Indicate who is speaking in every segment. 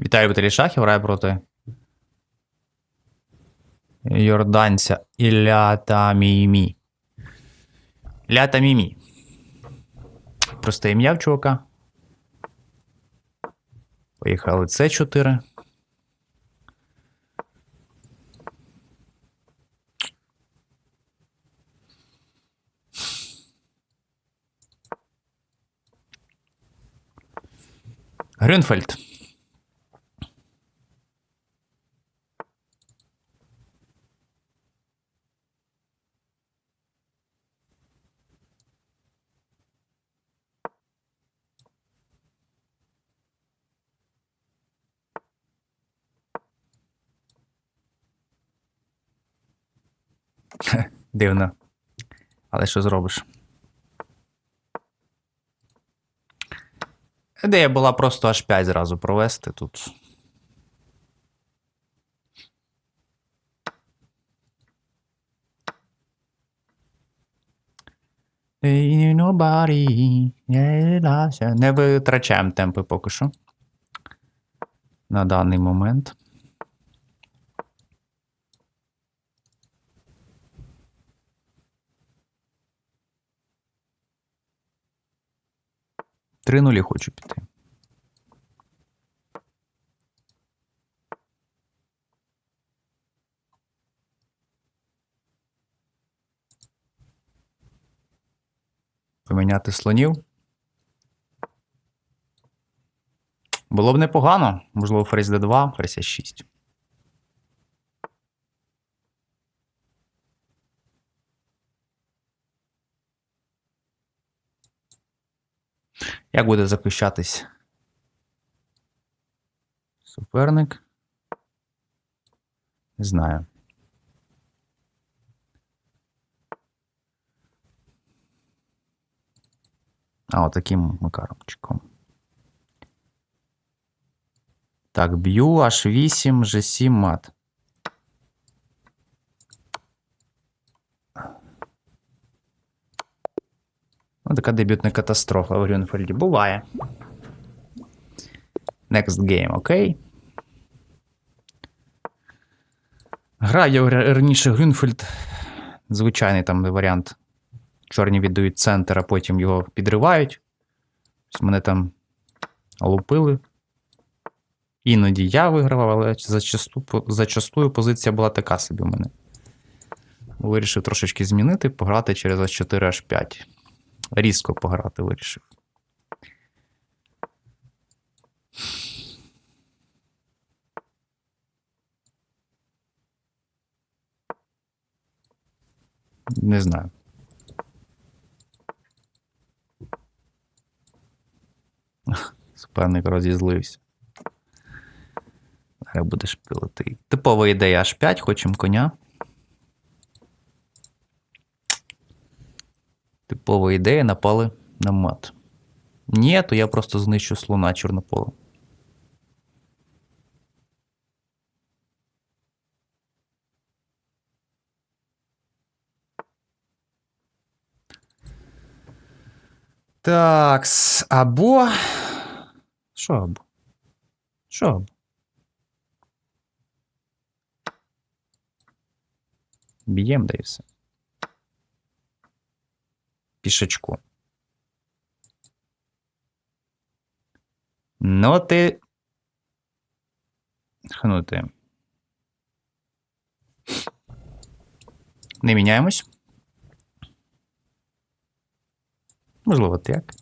Speaker 1: Віталій Баталішахів грає проти Йорданця Ілля Тамімі. Ілля Тамімі. Просте ім'я в чувака. Поїхали С4. Грюнфельд. Дивно. Але що зробиш? Ідея була просто аж 5 зразу провести тут. Не витрачаємо темпи поки що. На даний момент. Три нулі хочу піти. Поміняти слонів. Було б непогано. Можливо, ферзь d2, ферзь 6. Як буде захищатись суперник? Не знаю. А, отаким макаромчиком. Так, б'ю H8, G7 мат. Така дебютна катастрофа в Грюнфельді. Буває. Next game, окей. Грає раніше Грюнфельд. Звичайний там варіант. Чорні віддають центр, а потім його підривають. Мене там лупили. Іноді я вигравав, але зачасту, зачастую позиція була така собі в мене. Вирішив трошечки змінити, пограти через H4 H5. Різко пограти вирішив. Не знаю. Суперник розізлився. Зараз будеш пилити. Типова ідея H5, хочемо коня. Типова ідея напали на мат. Ні, то я просто знищу слона чорнопола. Так, або. Що або? Що або? Б'єм, да і все. Пішечку. Ну, ти. Хнути. Не міняємось. Можливо, так.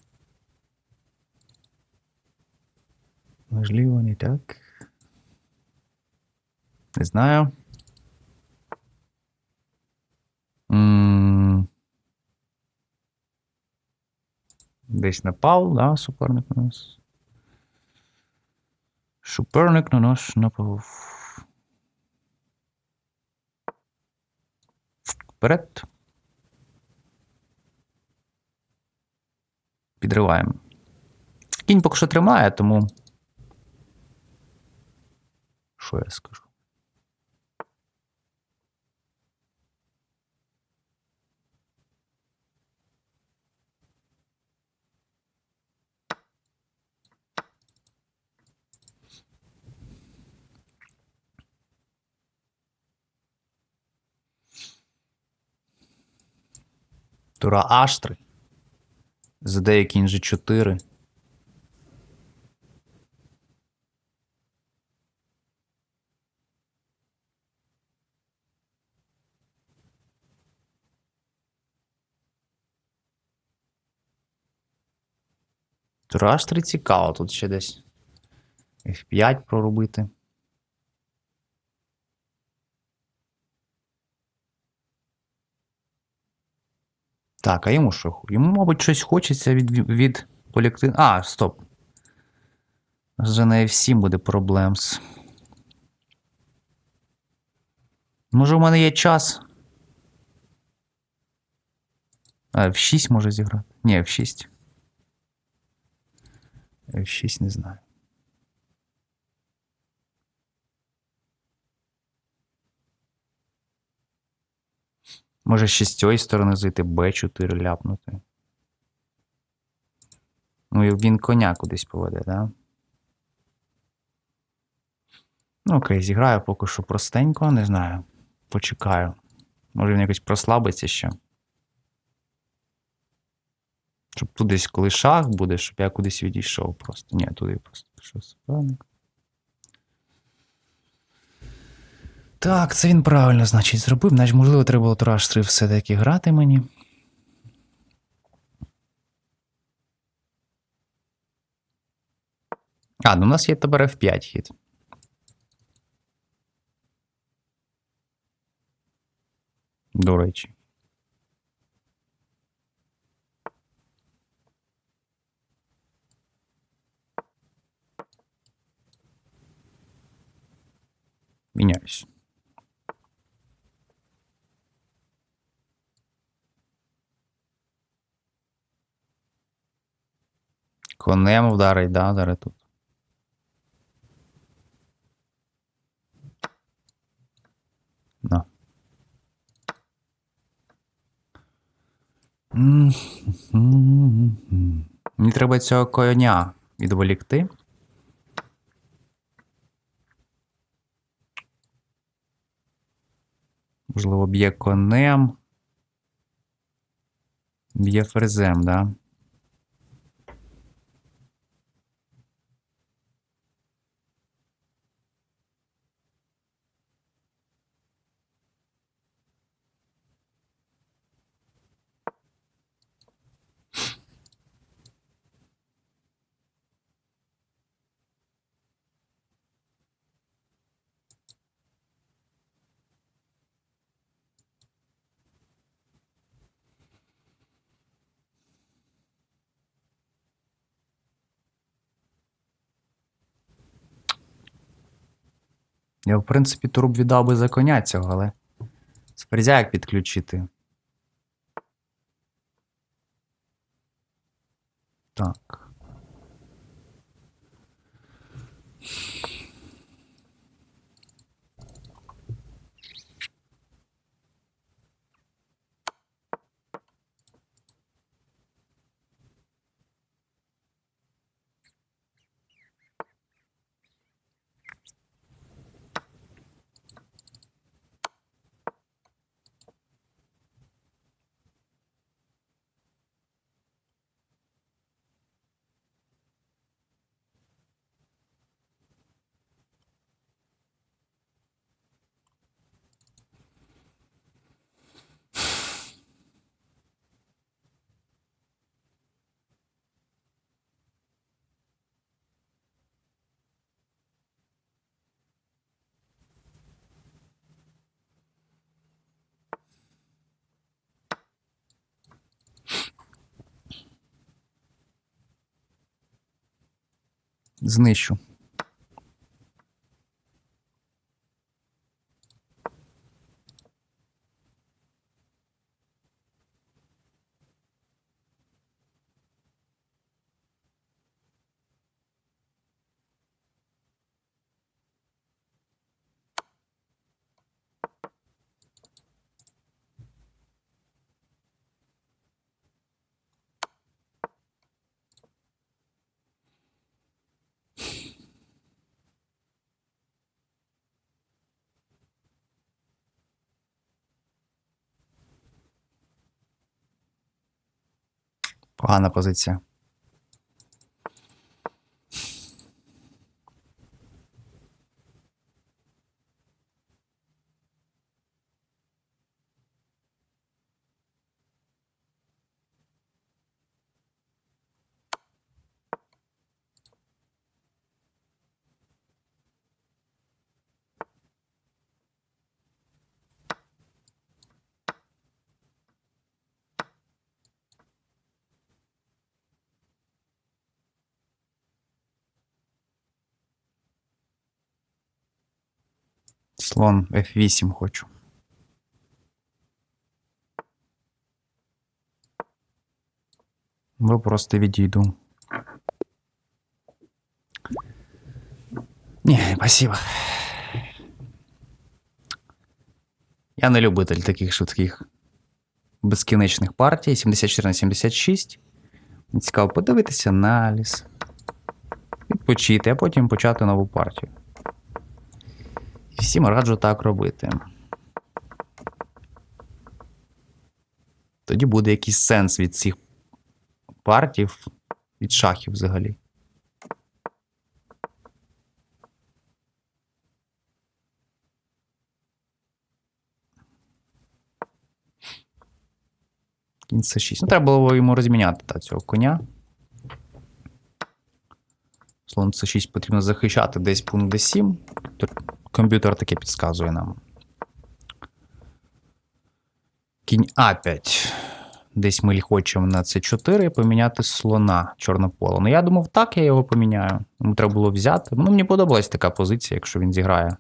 Speaker 1: Можливо, не так. Не знаю. Десь напав, да, суперник на нас. Суперник на нас напав. Вперед. Підриваємо. Кінь поки що тримає, тому. Що я скажу? Тура H3. ЗД кінь G4. Тура H3 цікаво, тут ще десь F5 проробити. Так, а йому що? Йому, мабуть, щось хочеться від, від полікти... А, стоп. Вже на F7 буде проблемс. Може, у мене є час. А, F6 може зіграти. Ні, F6. F6 не знаю. Може ще з цієї сторони зайти Б4 ляпнути. Ну, і він коня кудись поведе, да? Ну, окей, зіграю поки що простенько, не знаю. Почекаю. Може він якось прослабиться ще. Щоб тут десь коли шах буде, щоб я кудись відійшов просто. Ні, туди просто пішов суперник. Так, це він правильно, значить, зробив. Значить, можливо, треба було Траш 3 все-таки грати мені. А, ну у нас є тепер F5 хід. До речі. Міняюсь. Конем вдарить, да, вдарить тут. На. Мені треба цього коня відволікти. Можливо, б'є конем. Б'є ферзем, да? Я, в принципі, турб віддав би за коня цього, але. З як підключити. Так. Знищу. Погана позиція. Слон F8 хочу. Ви просто відійду. Ні, спасибо. Я не любитель таких швидких безкінечних партій. 74 на 76. Цікаво подивитися аналіз. Відпочити, а потім почати нову партію. І Всім раджу так робити. Тоді буде якийсь сенс від цих партій, від шахів взагалі. Кінь це 6. Ну, треба було йому розміняти та, цього коня. Слон це 6 потрібно захищати десь пункт D7. Комп'ютер таке підказує нам. Кінь А5. Десь ми хочемо на С4 поміняти слона чорнопола. Ну, я думав, так я його поміняю. Йому треба було взяти. Ну, мені подобалась така позиція, якщо він зіграє.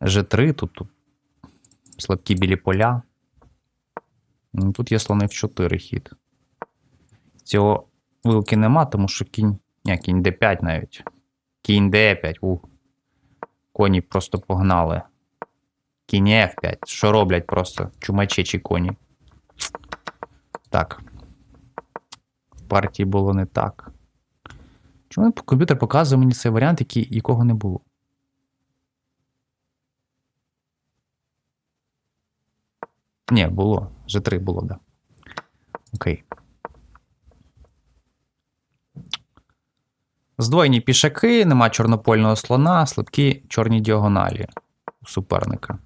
Speaker 1: G3, тут, тут слабкі білі поля. Ну, Тут є слони в 4 хід. Цього вилки нема, тому що кінь. Ні, кінь D5 навіть. Кінь D5. У. Коні просто погнали. Кінь F5. Що роблять просто чумачечі коні. Так. В партії було не так. Чому комп'ютер показує мені цей варіант, який, якого не було? Ні, було. G3 було, да. Окей. Здвоєні пішаки, нема чорнопольного слона, слабкі чорні діагоналі у суперника.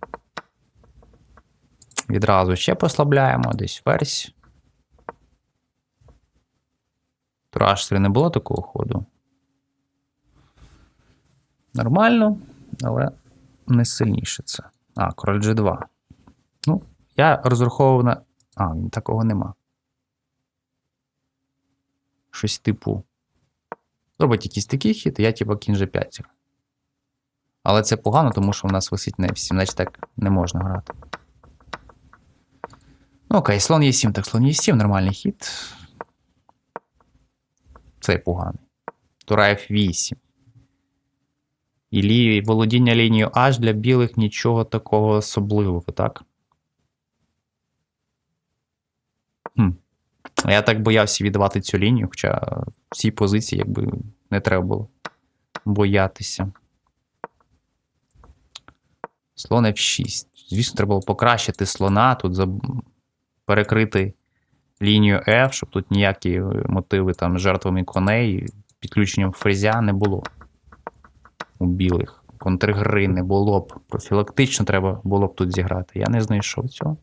Speaker 1: Відразу ще послабляємо, десь ферзь. Тура H3 не було такого ходу. Нормально, але не сильніше це. А, король G2. Ну, я розраховував на. А, такого нема. Щось типу. Зробить якийсь такий хід, я типу кінь G5. Але це погано, тому що в нас висить на F7, значить так не можна грати. Ну, окей, слон Е7, так слон Е7, нормальний хід. Це поганий. Тура F8. І лі... володіння лінією H для білих нічого такого особливого, так? Хм. Я так боявся віддавати цю лінію, хоча в цій позиції якби не треба було боятися. Слон F6. Звісно, треба було покращити слона, тут перекрити лінію F, щоб тут ніякі мотиви там жертвами коней, підключенням фрезя не було. У білих. Контргри не було б. Профілактично треба було б тут зіграти. Я не знайшов цього.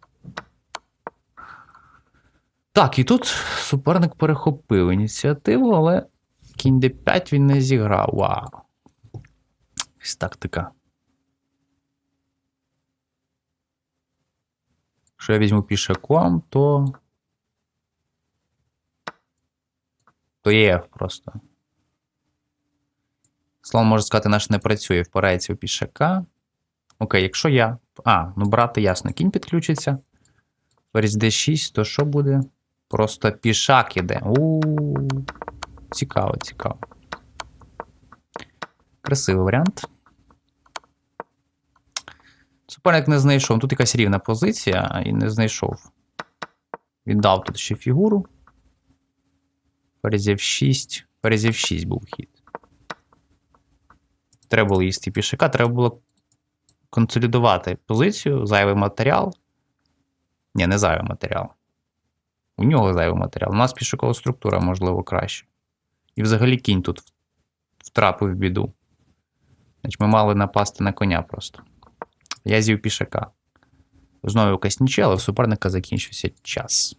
Speaker 1: Так, і тут суперник перехопив ініціативу, але кінь d5 він не зіграв. Вау. Ось тактика. Якщо я візьму пішаком, то. То є просто. Слон може сказати, наш не працює, впирається у пішака. Окей, якщо я. А, ну брати ясно, кінь підключиться. Ферзь d6, то що буде? Просто пішак іде. Цікаво, цікаво. Красивий варіант. Суперник не знайшов. Тут якась рівна позиція і не знайшов. Віддав тут ще фігуру. Ферзів 6. Ферзів 6 був хід. Треба було їсти пішака, треба було консолідувати позицію, зайвий матеріал. Ні, не зайвий матеріал. У нього зайвий матеріал. У нас пішокова структура, можливо, краще. І взагалі кінь тут втрапив в біду. Значить, ми мали напасти на коня просто. Я з'їв пішака. Знову якась але у суперника закінчився час.